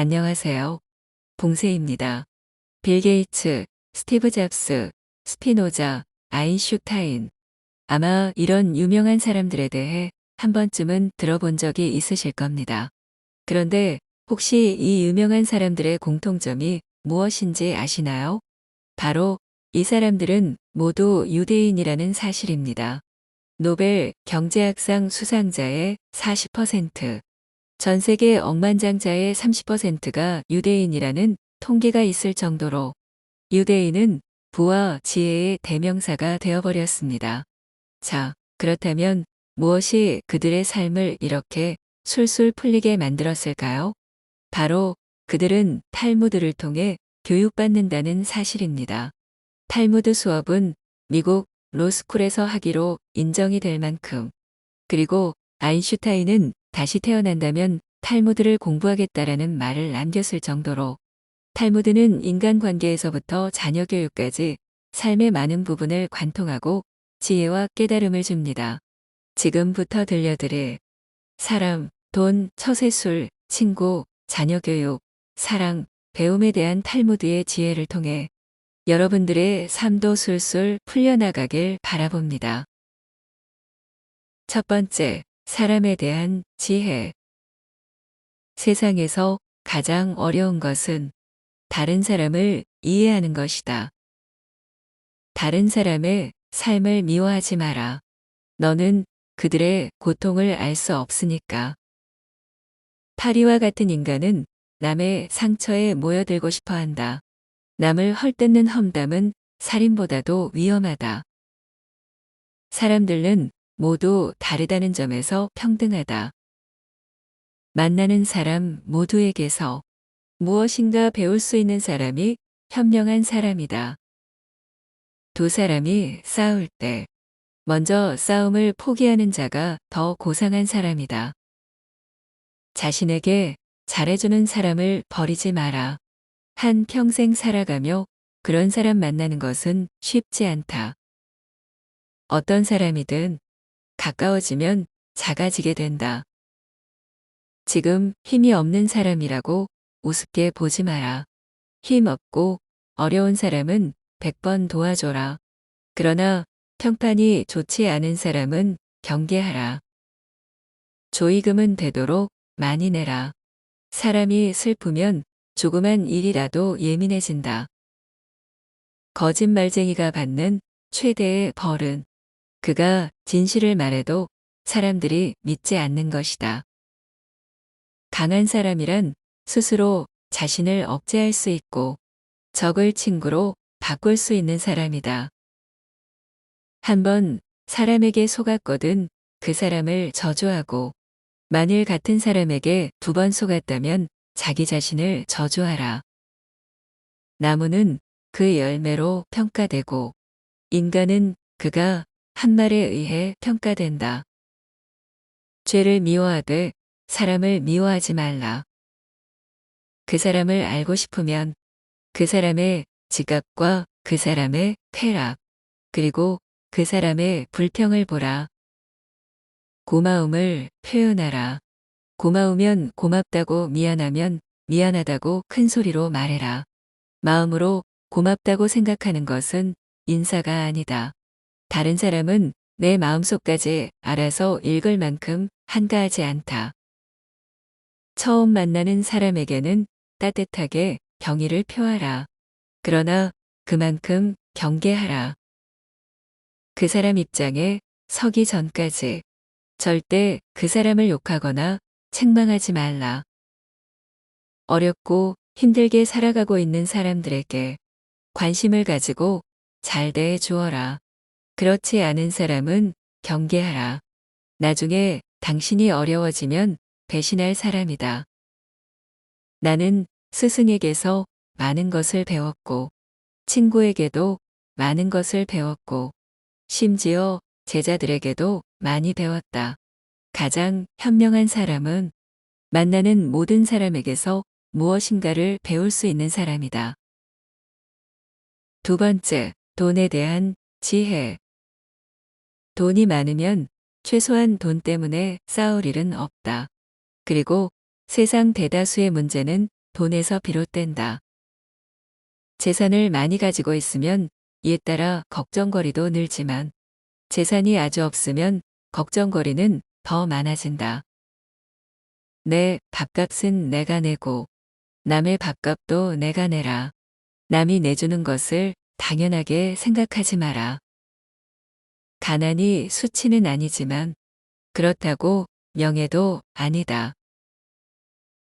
안녕하세요. 봉세입니다. 빌 게이츠, 스티브 잡스, 스피노자, 아인슈타인. 아마 이런 유명한 사람들에 대해 한 번쯤은 들어본 적이 있으실 겁니다. 그런데 혹시 이 유명한 사람들의 공통점이 무엇인지 아시나요? 바로 이 사람들은 모두 유대인이라는 사실입니다. 노벨 경제학상 수상자의 40%, 전 세계 억만장자의 30%가 유대인이라는 통계가 있을 정도로 유대인은 부와 지혜의 대명사가 되어버렸습니다. 자, 그렇다면 무엇이 그들의 삶을 이렇게 술술 풀리게 만들었을까요? 바로 그들은 탈무드를 통해 교육받는다는 사실입니다. 탈무드 수업은 미국 로스쿨에서 하기로 인정이 될 만큼 그리고 아인슈타인은 다시 태어난다면 탈무드를 공부하겠다라는 말을 남겼을 정도로 탈무드는 인간관계에서부터 자녀 교육까지 삶의 많은 부분을 관통하고 지혜와 깨달음을 줍니다. 지금부터 들려드릴 사람, 돈, 처세술, 친구, 자녀 교육, 사랑, 배움에 대한 탈무드의 지혜를 통해 여러분들의 삶도 술술 풀려나가길 바라봅니다. 첫 번째, 사람에 대한 지혜. 세상에서 가장 어려운 것은 다른 사람을 이해하는 것이다. 다른 사람의 삶을 미워하지 마라. 너는 그들의 고통을 알 수 없으니까. 파리와 같은 인간은 남의 상처에 모여들고 싶어 한다. 남을 헐뜯는 험담은 살인보다도 위험하다. 사람들은 모두 다르다는 점에서 평등하다. 만나는 사람 모두에게서 무엇인가 배울 수 있는 사람이 현명한 사람이다. 두 사람이 싸울 때 먼저 싸움을 포기하는 자가 더 고상한 사람이다. 자신에게 잘해주는 사람을 버리지 마라. 한 평생 살아가며 그런 사람 만나는 것은 쉽지 않다. 어떤 사람이든 가까워지면 작아지게 된다. 지금 힘이 없는 사람이라고 우습게 보지 마라. 힘 없고 어려운 사람은 100번 도와줘라. 그러나 평판이 좋지 않은 사람은 경계하라. 조의금은 되도록 많이 내라. 사람이 슬프면 조그만 일이라도 예민해진다. 거짓말쟁이가 받는 최대의 벌은 그가 진실을 말해도 사람들이 믿지 않는 것이다. 강한 사람이란 스스로 자신을 억제할 수 있고 적을 친구로 바꿀 수 있는 사람이다. 한번 사람에게 속았거든 그 사람을 저주하고 만일 같은 사람에게 두 번 속았다면 자기 자신을 저주하라. 나무는 그 열매로 평가되고 인간은 그가 한 말에 의해 평가된다. 죄를 미워하되 사람을 미워하지 말라. 그 사람을 알고 싶으면 그 사람의 지각과 그 사람의 쾌락, 그리고 그 사람의 불평을 보라. 고마움을 표현하라. 고마우면 고맙다고 미안하면 미안하다고 큰 소리로 말해라. 마음으로 고맙다고 생각하는 것은 인사가 아니다. 다른 사람은 내 마음속까지 알아서 읽을 만큼 한가하지 않다. 처음 만나는 사람에게는 따뜻하게 경의를 표하라. 그러나 그만큼 경계하라. 그 사람 입장에 서기 전까지 절대 그 사람을 욕하거나 책망하지 말라. 어렵고 힘들게 살아가고 있는 사람들에게 관심을 가지고 잘 대해 주어라. 그렇지 않은 사람은 경계하라. 나중에 당신이 어려워지면 배신할 사람이다. 나는 스승에게서 많은 것을 배웠고, 친구에게도 많은 것을 배웠고, 심지어 제자들에게도 많이 배웠다. 가장 현명한 사람은 만나는 모든 사람에게서 무엇인가를 배울 수 있는 사람이다. 두 번째, 돈에 대한 지혜. 돈이 많으면 최소한 돈 때문에 싸울 일은 없다. 그리고 세상 대다수의 문제는 돈에서 비롯된다. 재산을 많이 가지고 있으면 이에 따라 걱정거리도 늘지만 재산이 아주 없으면 걱정거리는 더 많아진다. 내 밥값은 내가 내고 남의 밥값도 내가 내라. 남이 내주는 것을 당연하게 생각하지 마라. 가난이 수치는 아니지만 그렇다고 명예도 아니다.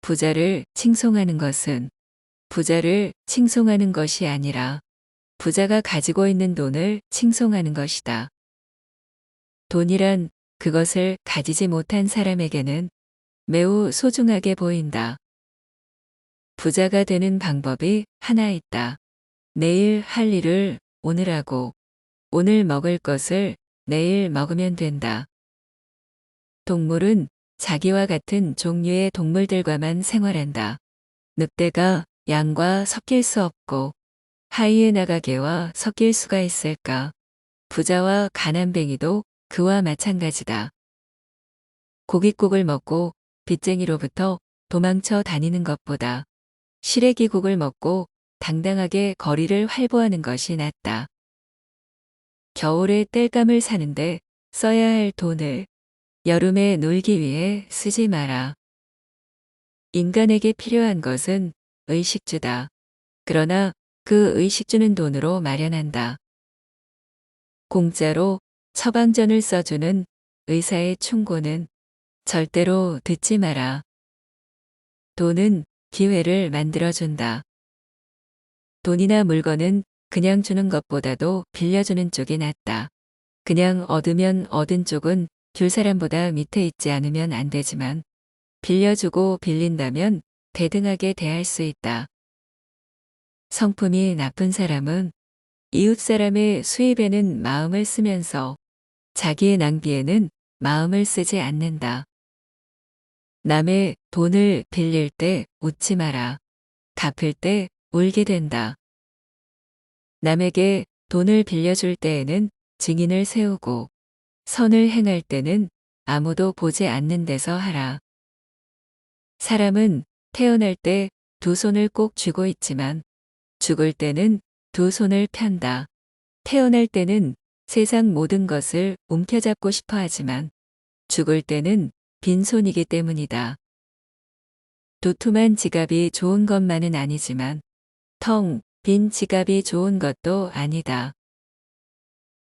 부자를 칭송하는 것은 부자를 칭송하는 것이 아니라 부자가 가지고 있는 돈을 칭송하는 것이다. 돈이란 그것을 가지지 못한 사람에게는 매우 소중하게 보인다. 부자가 되는 방법이 하나 있다. 내일 할 일을 오늘 하고 오늘 먹을 것을 내일 먹으면 된다. 동물은 자기와 같은 종류의 동물들과만 생활한다. 늑대가 양과 섞일 수 없고 하이에나가 개와 섞일 수가 있을까? 부자와 가난뱅이도 그와 마찬가지다. 고깃국을 먹고 빚쟁이로부터 도망쳐 다니는 것보다 시래기국을 먹고 당당하게 거리를 활보하는 것이 낫다. 겨울에 땔감을 사는데 써야 할 돈을 여름에 놀기 위해 쓰지 마라. 인간에게 필요한 것은 의식주다. 그러나 그 의식주는 돈으로 마련한다. 공짜로 처방전을 써주는 의사의 충고는 절대로 듣지 마라. 돈은 기회를 만들어준다. 돈이나 물건은 그냥 주는 것보다도 빌려주는 쪽이 낫다. 그냥 얻으면 얻은 쪽은 줄 사람보다 밑에 있지 않으면 안 되지만 빌려주고 빌린다면 대등하게 대할 수 있다. 성품이 나쁜 사람은 이웃 사람의 수입에는 마음을 쓰면서 자기의 낭비에는 마음을 쓰지 않는다. 남의 돈을 빌릴 때 웃지 마라. 갚을 때 울게 된다. 남에게 돈을 빌려줄 때에는 증인을 세우고 선을 행할 때는 아무도 보지 않는 데서 하라. 사람은 태어날 때 두 손을 꼭 쥐고 있지만 죽을 때는 두 손을 편다. 태어날 때는 세상 모든 것을 움켜잡고 싶어 하지만 죽을 때는 빈손이기 때문이다. 도톰한 지갑이 좋은 것만은 아니지만 텅 빈 지갑이 좋은 것도 아니다.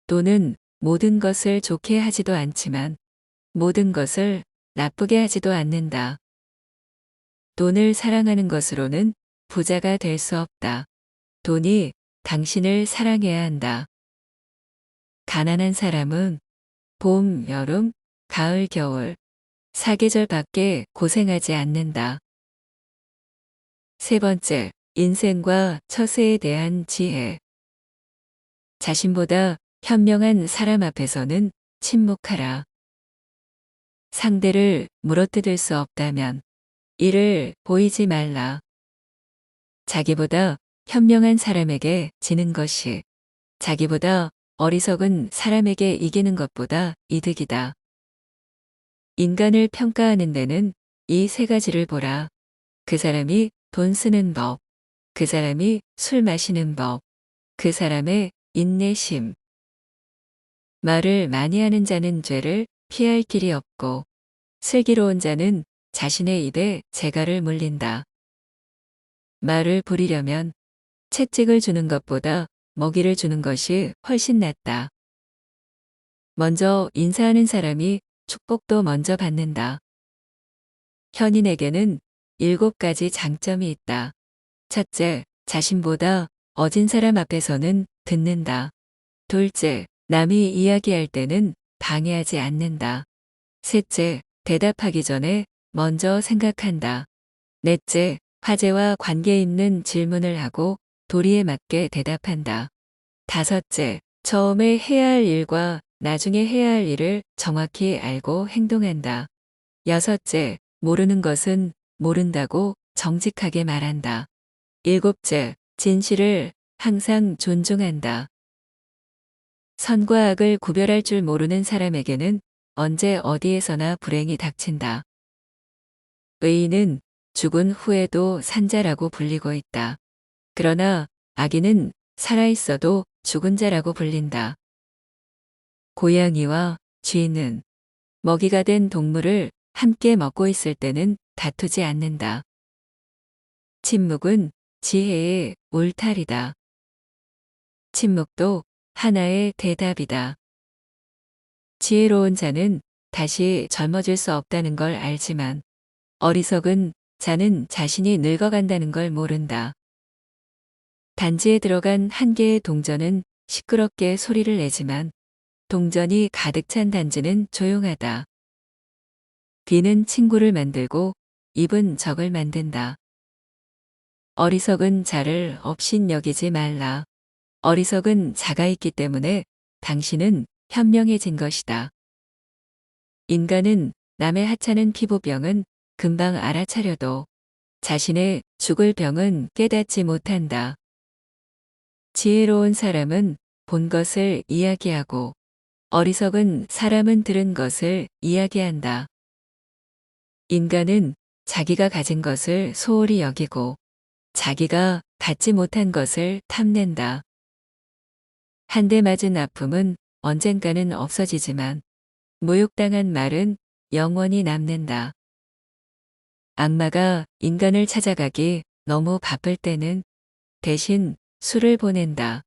돈은 모든 것을 좋게 하지도 않지만 모든 것을 나쁘게 하지도 않는다. 돈을 사랑하는 것으로는 부자가 될 수 없다. 돈이 당신을 사랑해야 한다. 가난한 사람은 봄, 여름, 가을, 겨울, 사계절 밖에 고생하지 않는다. 세 번째, 인생과 처세에 대한 지혜. 자신보다 현명한 사람 앞에서는 침묵하라. 상대를 물어뜯을 수 없다면 이를 보이지 말라. 자기보다 현명한 사람에게 지는 것이 자기보다 어리석은 사람에게 이기는 것보다 이득이다. 인간을 평가하는 데는 이 세 가지를 보라. 그 사람이 돈 쓰는 법, 그 사람이 술 마시는 법, 그 사람의 인내심. 말을 많이 하는 자는 죄를 피할 길이 없고 슬기로운 자는 자신의 입에 재갈을 물린다. 말을 부리려면 채찍을 주는 것보다 먹이를 주는 것이 훨씬 낫다. 먼저 인사하는 사람이 축복도 먼저 받는다. 현인에게는 일곱 가지 장점이 있다. 첫째, 자신보다 어진 사람 앞에서는 듣는다. 둘째, 남이 이야기할 때는 방해하지 않는다. 셋째, 대답하기 전에 먼저 생각한다. 넷째, 화제와 관계 있는 질문을 하고 도리에 맞게 대답한다. 다섯째, 처음에 해야 할 일과 나중에 해야 할 일을 정확히 알고 행동한다. 여섯째, 모르는 것은 모른다고 정직하게 말한다. 일곱째, 진실을 항상 존중한다. 선과 악을 구별할 줄 모르는 사람에게는 언제 어디에서나 불행이 닥친다. 의인은 죽은 후에도 산자라고 불리고 있다. 그러나 아기는 살아있어도 죽은 자라고 불린다. 고양이와 쥐는 먹이가 된 동물을 함께 먹고 있을 때는 다투지 않는다. 침묵은 지혜의 울타리다. 침묵도 하나의 대답이다. 지혜로운 자는 다시 젊어질 수 없다는 걸 알지만 어리석은 자는 자신이 늙어간다는 걸 모른다. 단지에 들어간 한 개의 동전은 시끄럽게 소리를 내지만 동전이 가득 찬 단지는 조용하다. 귀는 친구를 만들고 입은 적을 만든다. 어리석은 자를 업신 여기지 말라. 어리석은 자가 있기 때문에 당신은 현명해진 것이다. 인간은 남의 하찮은 피부병은 금방 알아차려도 자신의 죽을 병은 깨닫지 못한다. 지혜로운 사람은 본 것을 이야기하고 어리석은 사람은 들은 것을 이야기한다. 인간은 자기가 가진 것을 소홀히 여기고 자기가 갖지 못한 것을 탐낸다. 한 대 맞은 아픔은 언젠가는 없어지지만 모욕당한 말은 영원히 남는다. 악마가 인간을 찾아가기 너무 바쁠 때는 대신 술을 보낸다.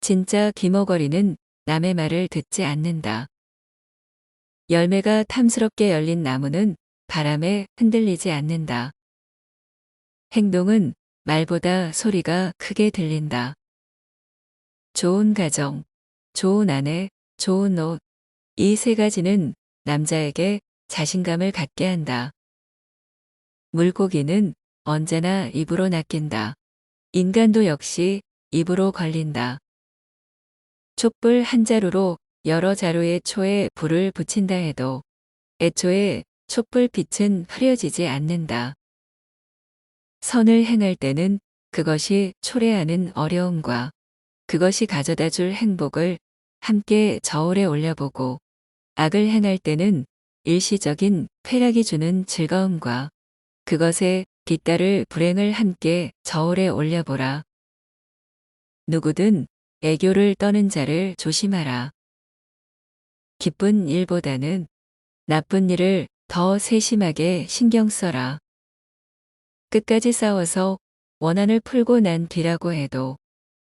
진짜 귀머거리는 남의 말을 듣지 않는다. 열매가 탐스럽게 열린 나무는 바람에 흔들리지 않는다. 행동은 말보다 소리가 크게 들린다. 좋은 가정, 좋은 아내, 좋은 옷, 이 세 가지는 남자에게 자신감을 갖게 한다. 물고기는 언제나 입으로 낚인다. 인간도 역시 입으로 걸린다. 촛불 한 자루로 여러 자루의 초에 불을 붙인다 해도 애초에 촛불 빛은 흐려지지 않는다. 선을 행할 때는 그것이 초래하는 어려움과 그것이 가져다 줄 행복을 함께 저울에 올려보고 악을 행할 때는 일시적인 쾌락이 주는 즐거움과 그것에 뒤따를 불행을 함께 저울에 올려보라. 누구든 애교를 떠는 자를 조심하라. 기쁜 일보다는 나쁜 일을 더 세심하게 신경 써라. 끝까지 싸워서 원한을 풀고 난 뒤라고 해도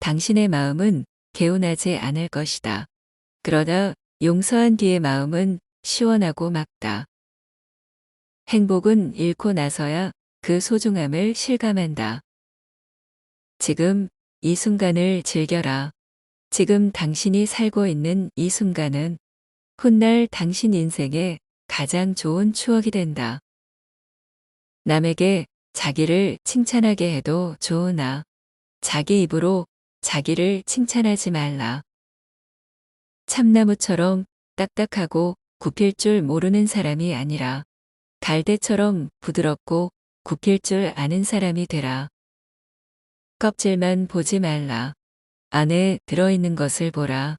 당신의 마음은 개운하지 않을 것이다. 그러다 용서한 뒤의 마음은 시원하고 맑다. 행복은 잃고 나서야 그 소중함을 실감한다. 지금 이 순간을 즐겨라. 지금 당신이 살고 있는 이 순간은 훗날 당신 인생의 가장 좋은 추억이 된다. 남에게 자기를 칭찬하게 해도 좋으나 자기 입으로 자기를 칭찬하지 말라. 참나무처럼 딱딱하고 굽힐 줄 모르는 사람이 아니라 갈대처럼 부드럽고 굽힐 줄 아는 사람이 되라. 껍질만 보지 말라. 안에 들어있는 것을 보라.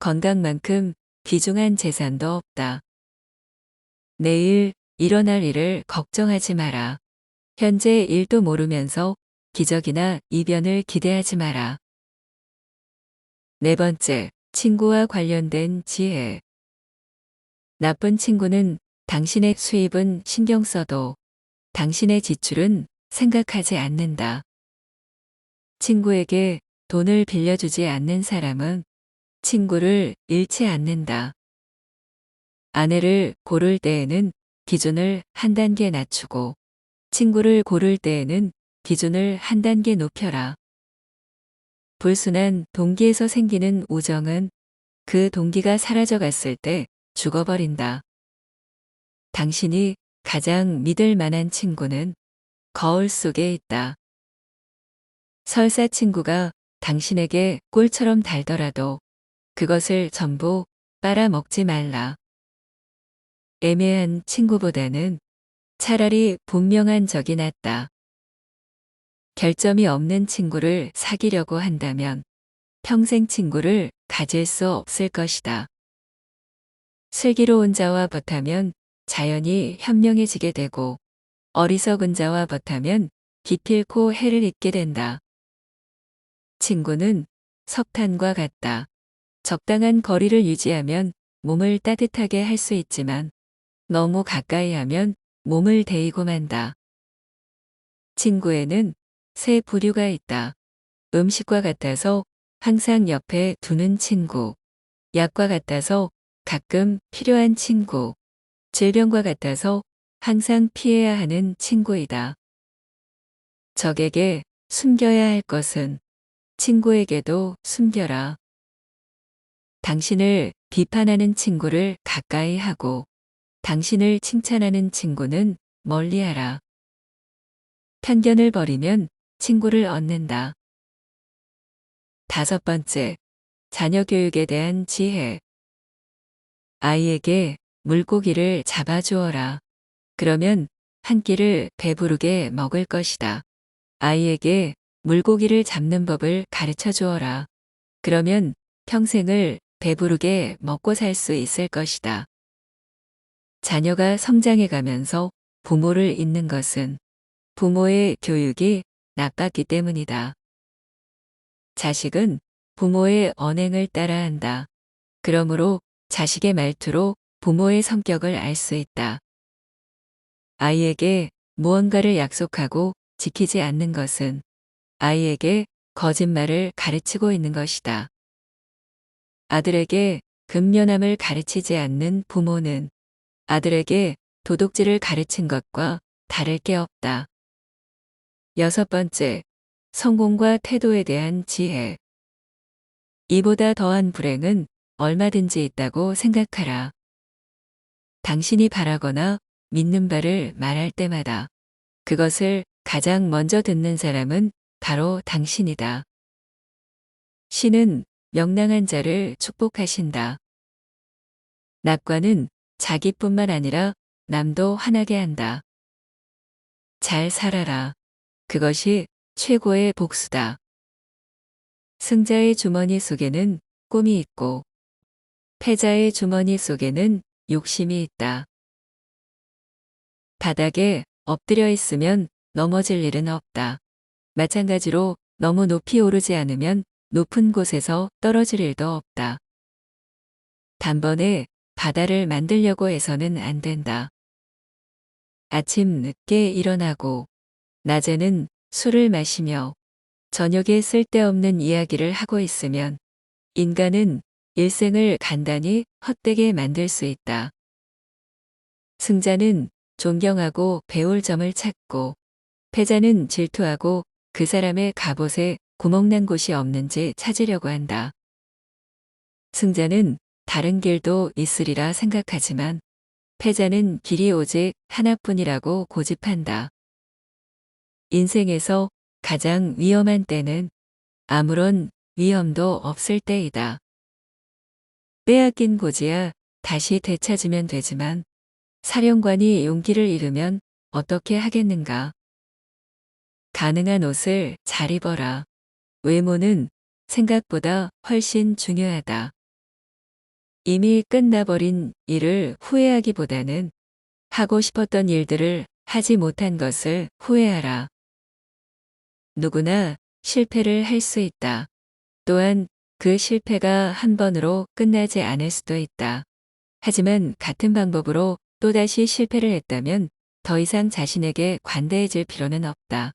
건강만큼 귀중한 재산도 없다. 내일 일어날 일을 걱정하지 마라. 현재 일도 모르면서 기적이나 이변을 기대하지 마라. 네 번째, 친구와 관련된 지혜. 나쁜 친구는 당신의 수입은 신경 써도 당신의 지출은 생각하지 않는다. 친구에게 돈을 빌려주지 않는 사람은 친구를 잃지 않는다. 아내를 고를 때에는 기준을 한 단계 낮추고 친구를 고를 때에는 기준을 한 단계 높여라. 불순한 동기에서 생기는 우정은 그 동기가 사라져 갔을 때 죽어버린다. 당신이 가장 믿을 만한 친구는 거울 속에 있다. 설사 친구가 당신에게 꿀처럼 달더라도 그것을 전부 빨아먹지 말라. 애매한 친구보다는 차라리 분명한 적이 낫다. 결점이 없는 친구를 사귀려고 한다면 평생 친구를 가질 수 없을 것이다. 슬기로운 자와 버타면 자연히 현명해지게 되고 어리석은 자와 벗하면 기필코 해를 입게 된다. 친구는 석탄과 같다. 적당한 거리를 유지하면 몸을 따뜻하게 할 수 있지만 너무 가까이 하면 몸을 데이고 만다. 친구에는 세 부류가 있다. 음식과 같아서 항상 옆에 두는 친구, 약과 같아서 가끔 필요한 친구, 질병과 같아서 항상 피해야 하는 친구이다. 적에게 숨겨야 할 것은 친구에게도 숨겨라. 당신을 비판하는 친구를 가까이 하고 당신을 칭찬하는 친구는 멀리 하라. 편견을 버리면 친구를 얻는다. 다섯 번째, 자녀 교육에 대한 지혜. 아이에게 물고기를 잡아주어라. 그러면 한 끼를 배부르게 먹을 것이다. 아이에게 물고기를 잡는 법을 가르쳐 주어라. 그러면 평생을 배부르게 먹고 살 수 있을 것이다. 자녀가 성장해 가면서 부모를 잊는 것은 부모의 교육이 나빴기 때문이다. 자식은 부모의 언행을 따라 한다. 그러므로 자식의 말투로 부모의 성격을 알 수 있다. 아이에게 무언가를 약속하고 지키지 않는 것은 아이에게 거짓말을 가르치고 있는 것이다. 아들에게 근면함을 가르치지 않는 부모는 아들에게 도둑질을 가르친 것과 다를 게 없다. 여섯 번째, 성공과 태도에 대한 지혜. 이보다 더한 불행은 얼마든지 있다고 생각하라. 당신이 바라거나 믿는 바를 말할 때마다 그것을 가장 먼저 듣는 사람은 바로 당신이다. 신은 명랑한 자를 축복하신다. 낙관은 자기뿐만 아니라 남도 화나게 한다. 잘 살아라. 그것이 최고의 복수다. 승자의 주머니 속에는 꿈이 있고 패자의 주머니 속에는 욕심이 있다. 바닥에 엎드려 있으면 넘어질 일은 없다. 마찬가지로 너무 높이 오르지 않으면 높은 곳에서 떨어질 일도 없다. 단번에 바다를 만들려고 해서는 안 된다. 아침 늦게 일어나고 낮에는 술을 마시며 저녁에 쓸데없는 이야기를 하고 있으면 인간은 일생을 간단히 헛되게 만들 수 있다. 승자는 존경하고 배울 점을 찾고 패자는 질투하고 그 사람의 갑옷에 구멍난 곳이 없는지 찾으려고 한다. 승자는 다른 길도 있으리라 생각하지만 패자는 길이 오직 하나뿐이라고 고집한다. 인생에서 가장 위험한 때는 아무런 위험도 없을 때이다. 빼앗긴 고지야 다시 되찾으면 되지만 사령관이 용기를 잃으면 어떻게 하겠는가. 가능한 옷을 잘 입어라. 외모는 생각보다 훨씬 중요하다. 이미 끝나버린 일을 후회하기보다는 하고 싶었던 일들을 하지 못한 것을 후회하라. 누구나 실패를 할 수 있다. 또한 그 실패가 한 번으로 끝나지 않을 수도 있다. 하지만 같은 방법으로 또다시 실패를 했다면 더 이상 자신에게 관대해질 필요는 없다.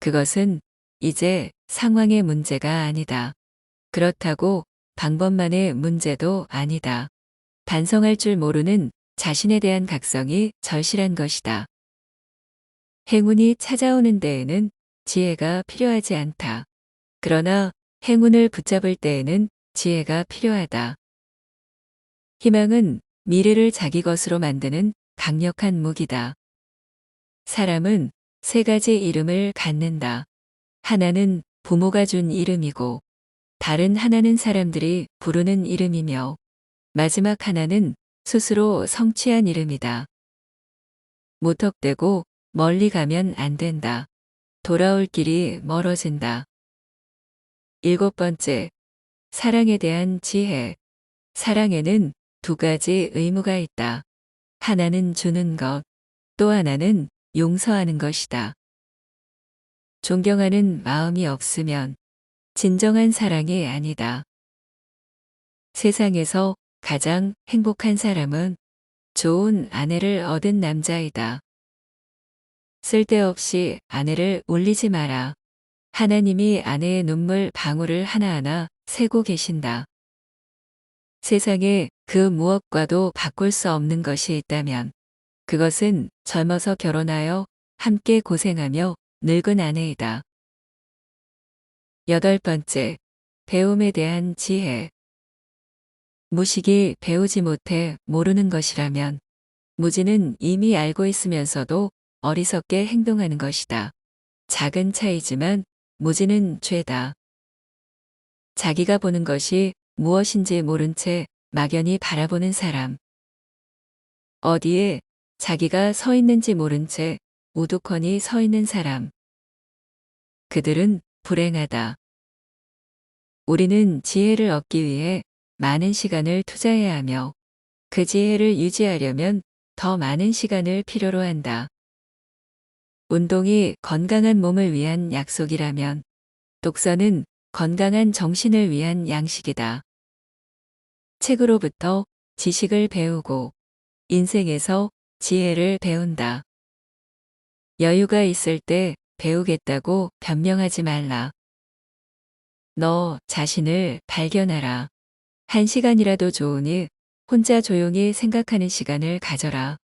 그것은 이제 상황의 문제가 아니다. 그렇다고 방법만의 문제도 아니다. 반성할 줄 모르는 자신에 대한 각성이 절실한 것이다. 행운이 찾아오는 데에는 지혜가 필요하지 않다. 그러나 행운을 붙잡을 때에는 지혜가 필요하다. 희망은 미래를 자기 것으로 만드는 강력한 무기다. 사람은 세 가지 이름을 갖는다. 하나는 부모가 준 이름이고, 다른 하나는 사람들이 부르는 이름이며, 마지막 하나는 스스로 성취한 이름이다. 무턱대고 멀리 가면 안 된다. 돌아올 길이 멀어진다. 일곱 번째, 사랑에 대한 지혜. 사랑에는 두 가지 의무가 있다. 하나는 주는 것, 또 하나는 용서하는 것이다. 존경하는 마음이 없으면 진정한 사랑이 아니다. 세상에서 가장 행복한 사람은 좋은 아내를 얻은 남자이다. 쓸데없이 아내를 울리지 마라. 하나님이 아내의 눈물 방울을 하나하나 세고 계신다. 세상에 그 무엇과도 바꿀 수 없는 것이 있다면 그것은 젊어서 결혼하여 함께 고생하며 늙은 아내이다. 여덟 번째, 배움에 대한 지혜. 무식이 배우지 못해 모르는 것이라면 무지는 이미 알고 있으면서도 어리석게 행동하는 것이다. 작은 차이지만 무지는 죄다. 자기가 보는 것이 무엇인지 모른 채 막연히 바라보는 사람. 어디에 자기가 서 있는지 모른 채 우두커니 서 있는 사람. 그들은 불행하다. 우리는 지혜를 얻기 위해 많은 시간을 투자해야 하며 그 지혜를 유지하려면 더 많은 시간을 필요로 한다. 운동이 건강한 몸을 위한 약속이라면 독서는 건강한 정신을 위한 양식이다. 책으로부터 지식을 배우고 인생에서 지혜를 배운다. 여유가 있을 때 배우겠다고 변명하지 말라. 너 자신을 발견하라. 한 시간이라도 좋으니 혼자 조용히 생각하는 시간을 가져라.